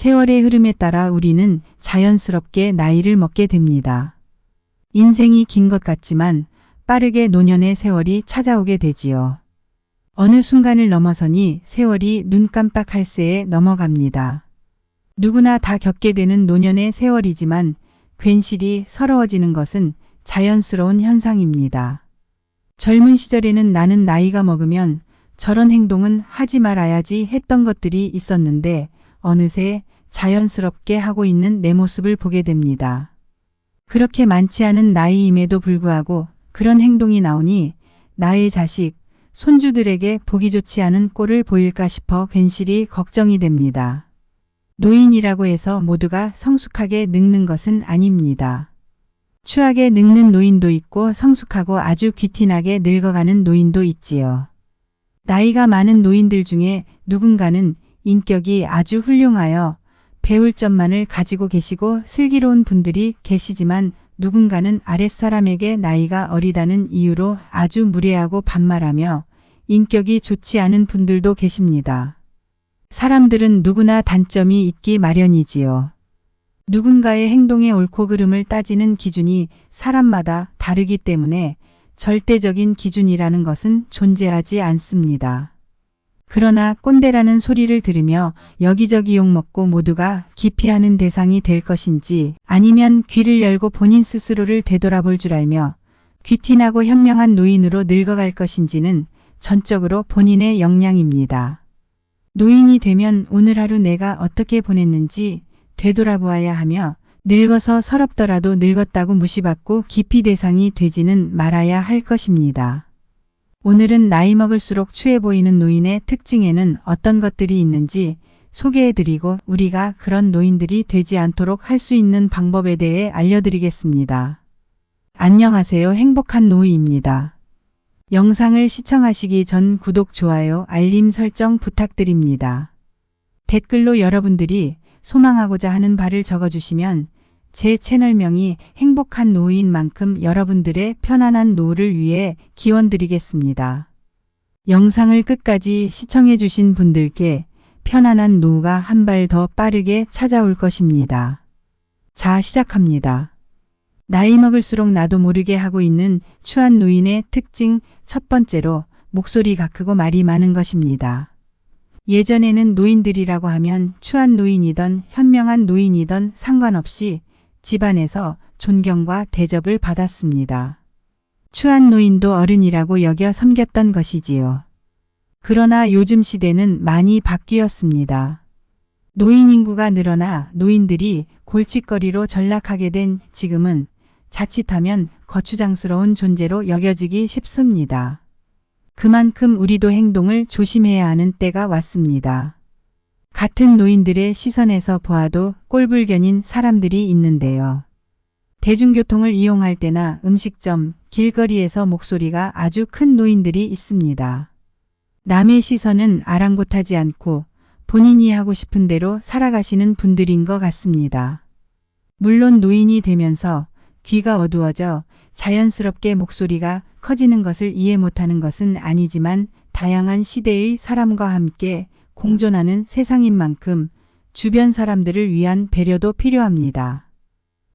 세월의 흐름에 따라 우리는 자연스럽게 나이를 먹게 됩니다. 인생이 긴 것 같지만 빠르게 노년의 세월이 찾아오게 되지요. 어느 순간을 넘어서니 세월이 눈 깜빡할 새에 넘어갑니다. 누구나 다 겪게 되는 노년의 세월이지만 괜시리 서러워지는 것은 자연스러운 현상입니다. 젊은 시절에는 나는 나이가 먹으면 저런 행동은 하지 말아야지 했던 것들이 있었는데 어느새 자연스럽게 하고 있는 내 모습을 보게 됩니다. 그렇게 많지 않은 나이임에도 불구하고 그런 행동이 나오니 나의 자식, 손주들에게 보기 좋지 않은 꼴을 보일까 싶어 괜시리 걱정이 됩니다. 노인이라고 해서 모두가 성숙하게 늙는 것은 아닙니다. 추하게 늙는 노인도 있고 성숙하고 아주 귀티나게 늙어가는 노인도 있지요. 나이가 많은 노인들 중에 누군가는 인격이 아주 훌륭하여 배울 점만을 가지고 계시고 슬기로운 분들이 계시지만 누군가는 아랫사람에게 나이가 어리다는 이유로 아주 무례하고 반말하며 인격이 좋지 않은 분들도 계십니다. 사람들은 누구나 단점이 있기 마련이지요. 누군가의 행동의 옳고 그름을 따지는 기준이 사람마다 다르기 때문에 절대적인 기준이라는 것은 존재하지 않습니다. 그러나 꼰대라는 소리를 들으며 여기저기 욕먹고 모두가 기피하는 대상이 될 것인지 아니면 귀를 열고 본인 스스로를 되돌아볼 줄 알며 귀티나고 현명한 노인으로 늙어갈 것인지는 전적으로 본인의 역량입니다. 노인이 되면 오늘 하루 내가 어떻게 보냈는지 되돌아보아야 하며 늙어서 서럽더라도 늙었다고 무시받고 기피 대상이 되지는 말아야 할 것입니다. 오늘은 나이 먹을수록 추해 보이는 노인의 특징에는 어떤 것들이 있는지 소개해드리고 우리가 그런 노인들이 되지 않도록 할 수 있는 방법에 대해 알려드리겠습니다. 안녕하세요. 행복한 노이입니다. 영상을 시청하시기 전 구독, 좋아요, 알림 설정 부탁드립니다. 댓글로 여러분들이 소망하고자 하는 바를 적어주시면 제 채널명이 행복한 노인 만큼 여러분들의 편안한 노후를 위해 기원드리겠습니다. 영상을 끝까지 시청해 주신 분들께 편안한 노후가 한 발 더 빠르게 찾아올 것입니다. 자 시작합니다. 나이 먹을수록 나도 모르게 하고 있는 추한 노인의 특징 첫 번째로 목소리가 크고 말이 많은 것입니다. 예전에는 노인들이라고 하면 추한 노인이던 현명한 노인이던 상관없이 집안에서 존경과 대접을 받았습니다. 추한 노인도 어른이라고 여겨 섬겼던 것이지요. 그러나 요즘 시대는 많이 바뀌었습니다. 노인 인구가 늘어나 노인들이 골칫거리로 전락하게 된 지금은 자칫하면 거추장스러운 존재로 여겨지기 쉽습니다. 그만큼 우리도 행동을 조심해야 하는 때가 왔습니다. 같은 노인들의 시선에서 보아도 꼴불견인 사람들이 있는데요. 대중교통을 이용할 때나 음식점, 길거리에서 목소리가 아주 큰 노인들이 있습니다. 남의 시선은 아랑곳하지 않고 본인이 하고 싶은 대로 살아가시는 분들인 것 같습니다. 물론 노인이 되면서 귀가 어두워져 자연스럽게 목소리가 커지는 것을 이해 못하는 것은 아니지만 다양한 시대의 사람과 함께 공존하는 세상인 만큼 주변 사람들을 위한 배려도 필요합니다.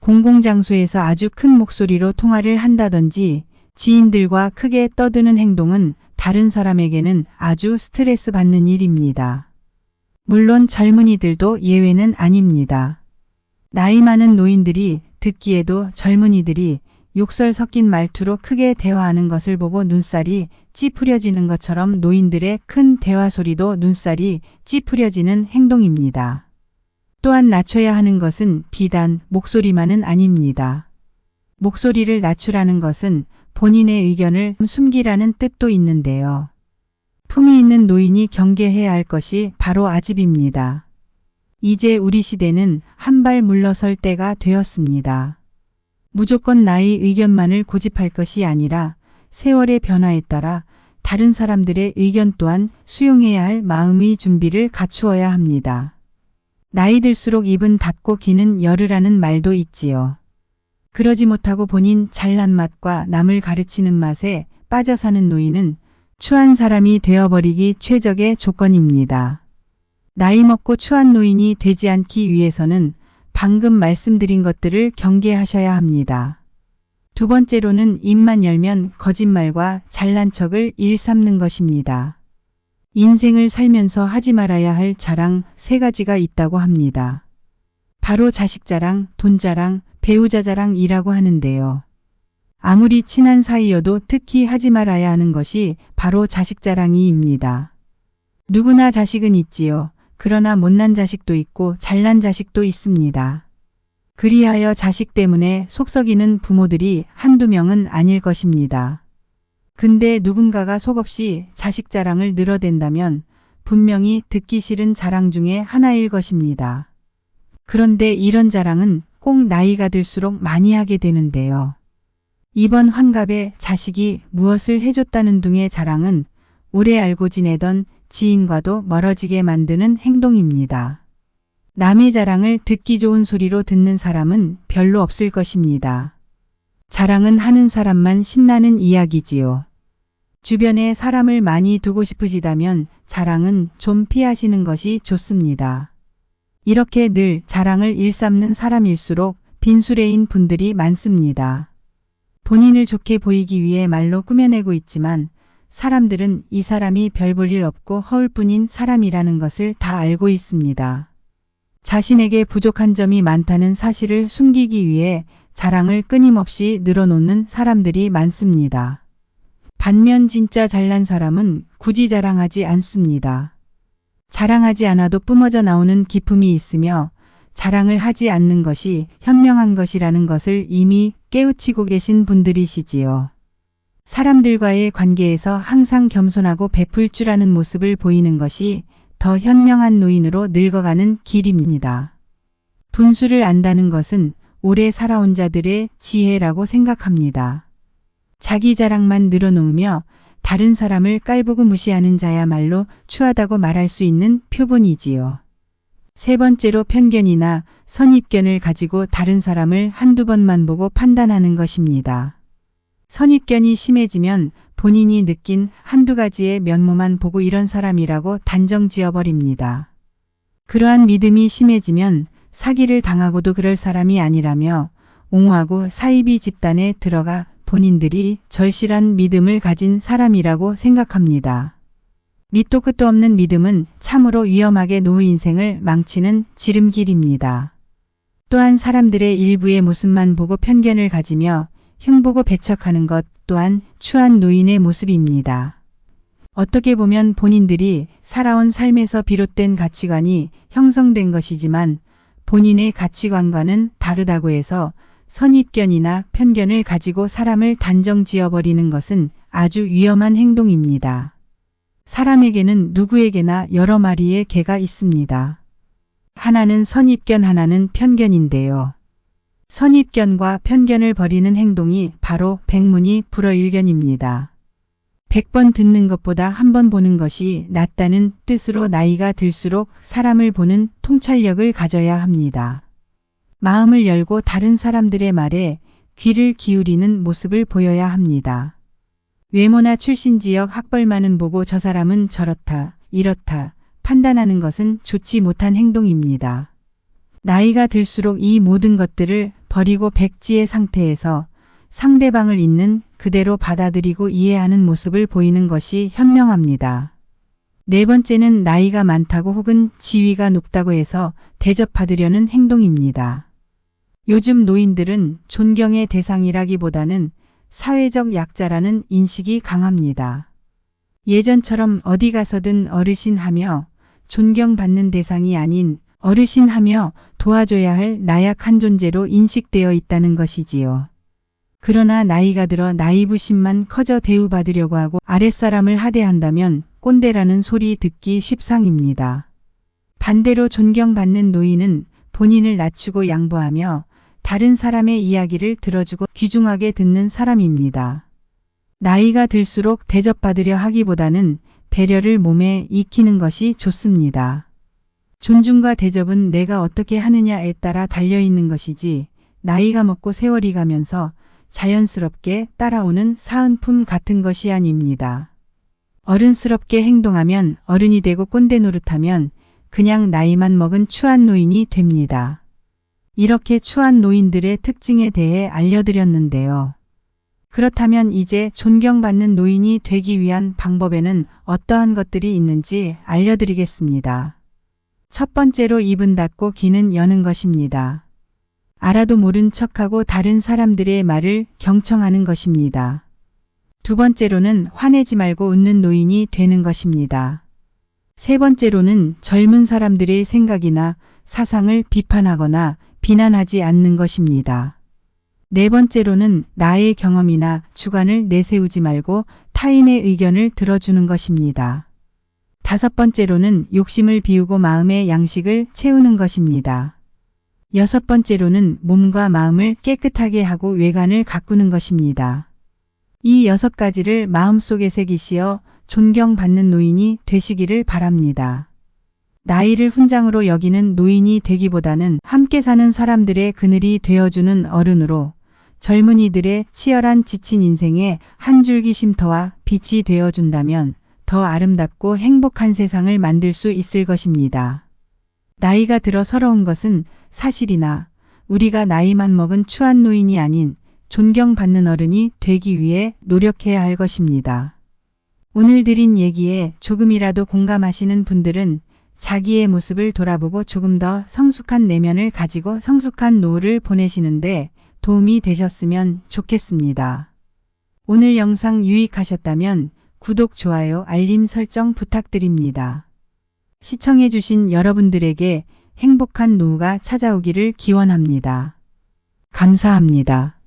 공공장소에서 아주 큰 목소리로 통화를 한다든지 지인들과 크게 떠드는 행동은 다른 사람에게는 아주 스트레스 받는 일입니다. 물론 젊은이들도 예외는 아닙니다. 나이 많은 노인들이 듣기에도 젊은이들이 욕설 섞인 말투로 크게 대화하는 것을 보고 눈살이 찌푸려지는 것처럼 노인들의 큰 대화 소리도 눈살이 찌푸려지는 행동입니다. 또한 낮춰야 하는 것은 비단 목소리만은 아닙니다. 목소리를 낮추라는 것은 본인의 의견을 숨기라는 뜻도 있는데요. 품위 있는 노인이 경계해야 할 것이 바로 아집입니다. 이제 우리 시대는 한 발 물러설 때가 되었습니다. 무조건 나의 의견만을 고집할 것이 아니라 세월의 변화에 따라 다른 사람들의 의견 또한 수용해야 할 마음의 준비를 갖추어야 합니다. 나이 들수록 입은 닫고 귀는 열으라는 말도 있지요. 그러지 못하고 본인 잘난 맛과 남을 가르치는 맛에 빠져 사는 노인은 추한 사람이 되어버리기 최적의 조건입니다. 나이 먹고 추한 노인이 되지 않기 위해서는 방금 말씀드린 것들을 경계하셔야 합니다. 두 번째로는 입만 열면 거짓말과 잘난 척을 일삼는 것입니다. 인생을 살면서 하지 말아야 할 자랑 세 가지가 있다고 합니다. 바로 자식 자랑, 돈 자랑, 배우자 자랑이라고 하는데요. 아무리 친한 사이여도 특히 하지 말아야 하는 것이 바로 자식 자랑이입니다. 누구나 자식은 있지요. 그러나 못난 자식도 있고 잘난 자식도 있습니다. 그리하여 자식 때문에 속썩이는 부모들이 한두 명은 아닐 것입니다. 근데 누군가가 속없이 자식 자랑을 늘어댄다면 분명히 듣기 싫은 자랑 중에 하나일 것입니다. 그런데 이런 자랑은 꼭 나이가 들수록 많이 하게 되는데요. 이번 환갑에 자식이 무엇을 해줬다는 등의 자랑은 오래 알고 지내던 지인과도 멀어지게 만드는 행동입니다. 남의 자랑을 듣기 좋은 소리로 듣는 사람은 별로 없을 것입니다. 자랑은 하는 사람만 신나는 이야기지요. 주변에 사람을 많이 두고 싶으시다면 자랑은 좀 피하시는 것이 좋습니다. 이렇게 늘 자랑을 일삼는 사람일수록 빈수레인 분들이 많습니다. 본인을 좋게 보이기 위해 말로 꾸며내고 있지만 사람들은 이 사람이 별 볼 일 없고 허울 뿐인 사람이라는 것을 다 알고 있습니다. 자신에게 부족한 점이 많다는 사실을 숨기기 위해 자랑을 끊임없이 늘어놓는 사람들이 많습니다. 반면 진짜 잘난 사람은 굳이 자랑하지 않습니다. 자랑하지 않아도 뿜어져 나오는 기품이 있으며 자랑을 하지 않는 것이 현명한 것이라는 것을 이미 깨우치고 계신 분들이시지요. 사람들과의 관계에서 항상 겸손하고 베풀 줄 아는 모습을 보이는 것이 더 현명한 노인으로 늙어가는 길입니다. 분수를 안다는 것은 오래 살아온 자들의 지혜라고 생각합니다. 자기 자랑만 늘어놓으며 다른 사람을 깔보고 무시하는 자야말로 추하다고 말할 수 있는 표본이지요. 세 번째로 편견이나 선입견을 가지고 다른 사람을 한두 번만 보고 판단하는 것입니다. 선입견이 심해지면 본인이 느낀 한두 가지의 면모만 보고 이런 사람이라고 단정 지어버립니다. 그러한 믿음이 심해지면 사기를 당하고도 그럴 사람이 아니라며 옹호하고 사이비 집단에 들어가 본인들이 절실한 믿음을 가진 사람이라고 생각합니다. 밑도 끝도 없는 믿음은 참으로 위험하게 노후 인생을 망치는 지름길입니다. 또한 사람들의 일부의 모습만 보고 편견을 가지며 흉보고 배척하는 것 또한 추한 노인의 모습입니다. 어떻게 보면 본인들이 살아온 삶에서 비롯된 가치관이 형성된 것이지만 본인의 가치관과는 다르다고 해서 선입견이나 편견을 가지고 사람을 단정 지어버리는 것은 아주 위험한 행동입니다. 사람에게는 누구에게나 여러 마리의 개가 있습니다. 하나는 선입견 하나는 편견인데요. 선입견과 편견을 버리는 행동이 바로 백문이 불어일견입니다. 100번 듣는 것보다 한 번 보는 것이 낫다는 뜻으로 나이가 들수록 사람을 보는 통찰력을 가져야 합니다. 마음을 열고 다른 사람들의 말에 귀를 기울이는 모습을 보여야 합니다. 외모나 출신 지역 학벌만은 보고 저 사람은 저렇다, 이렇다 판단하는 것은 좋지 못한 행동입니다. 나이가 들수록 이 모든 것들을 버리고 백지의 상태에서 상대방을 있는 그대로 받아들이고 이해하는 모습을 보이는 것이 현명합니다. 네 번째는 나이가 많다고 혹은 지위가 높다고 해서 대접받으려는 행동입니다. 요즘 노인들은 존경의 대상이라기보다는 사회적 약자라는 인식이 강합니다. 예전처럼 어디 가서든 어르신 하며 존경받는 대상이 아닌 어르신하며 도와줘야 할 나약한 존재로 인식되어 있다는 것이지요. 그러나 나이가 들어 나이부심만 커져 대우받으려고 하고 아랫사람을 하대한다면 꼰대라는 소리 듣기 십상입니다. 반대로 존경받는 노인은 본인을 낮추고 양보하며 다른 사람의 이야기를 들어주고 귀중하게 듣는 사람입니다. 나이가 들수록 대접받으려 하기보다는 배려를 몸에 익히는 것이 좋습니다. 존중과 대접은 내가 어떻게 하느냐에 따라 달려있는 것이지 나이가 먹고 세월이 가면서 자연스럽게 따라오는 사은품 같은 것이 아닙니다. 어른스럽게 행동하면 어른이 되고 꼰대 노릇하면 그냥 나이만 먹은 추한 노인이 됩니다. 이렇게 추한 노인들의 특징에 대해 알려드렸는데요. 그렇다면 이제 존경받는 노인이 되기 위한 방법에는 어떠한 것들이 있는지 알려드리겠습니다. 첫 번째로 입은 닫고 귀는 여는 것입니다. 알아도 모른 척하고 다른 사람들의 말을 경청하는 것입니다. 두 번째로는 화내지 말고 웃는 노인이 되는 것입니다. 세 번째로는 젊은 사람들의 생각이나 사상을 비판하거나 비난하지 않는 것입니다. 네 번째로는 나의 경험이나 주관을 내세우지 말고 타인의 의견을 들어주는 것입니다. 다섯 번째로는 욕심을 비우고 마음의 양식을 채우는 것입니다. 여섯 번째로는 몸과 마음을 깨끗하게 하고 외관을 가꾸는 것입니다. 이 여섯 가지를 마음속에 새기시어 존경받는 노인이 되시기를 바랍니다. 나이를 훈장으로 여기는 노인이 되기보다는 함께 사는 사람들의 그늘이 되어주는 어른으로 젊은이들의 치열한 지친 인생에 한 줄기 쉼터와 빛이 되어준다면 더 아름답고 행복한 세상을 만들 수 있을 것입니다. 나이가 들어 서러운 것은 사실이나 우리가 나이만 먹은 추한 노인이 아닌 존경받는 어른이 되기 위해 노력해야 할 것입니다. 오늘 드린 얘기에 조금이라도 공감하시는 분들은 자기의 모습을 돌아보고 조금 더 성숙한 내면을 가지고 성숙한 노후를 보내시는데 도움이 되셨으면 좋겠습니다. 오늘 영상 유익하셨다면 구독, 좋아요, 알림 설정 부탁드립니다. 시청해주신 여러분들에게 행복한 노후가 찾아오기를 기원합니다. 감사합니다.